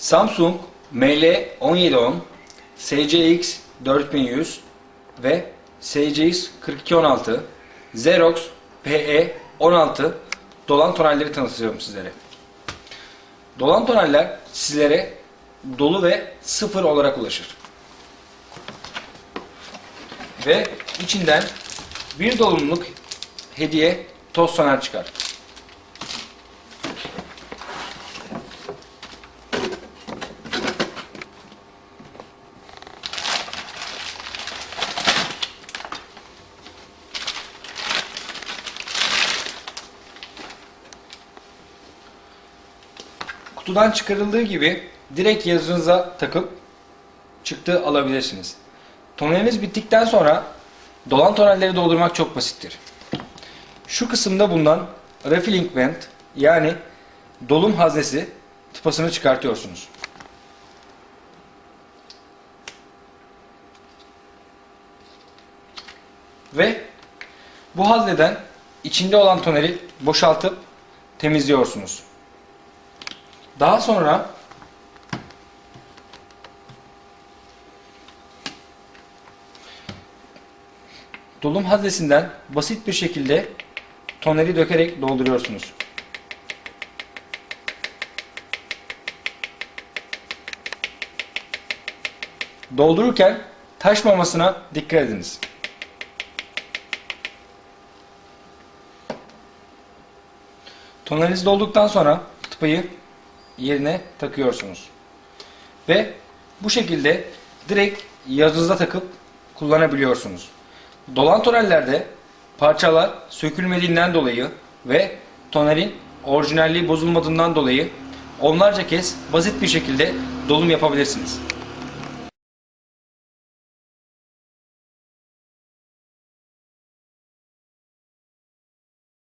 Samsung ML1710, SCX 4100 ve SCX 4216, Xerox PE16 dolan tonelleri tanıtıyorum sizlere. Dolan toneller sizlere dolu ve sıfır olarak ulaşır. Ve içinden bir dolumluk hediye toz toner çıkar. Kutudan çıkarıldığı gibi direkt yazınıza takıp çıktı alabilirsiniz. Toneliniz bittikten sonra dolan tonelleri doldurmak çok basittir. Şu kısımda bulunan refilling vent yani dolum haznesi tıpasını çıkartıyorsunuz. Ve bu hazneden içinde olan toneli boşaltıp temizliyorsunuz. Daha sonra dolum haznesinden basit bir şekilde toneri dökerek dolduruyorsunuz. Doldururken taşmamasına dikkat ediniz. Toneriniz dolduktan sonra tıpayı yerine takıyorsunuz. Ve bu şekilde direkt yazınıza takıp kullanabiliyorsunuz. Dolan tonellerde parçalar sökülmediğinden dolayı ve tonerin orijinalliği bozulmadığından dolayı onlarca kez basit bir şekilde dolum yapabilirsiniz.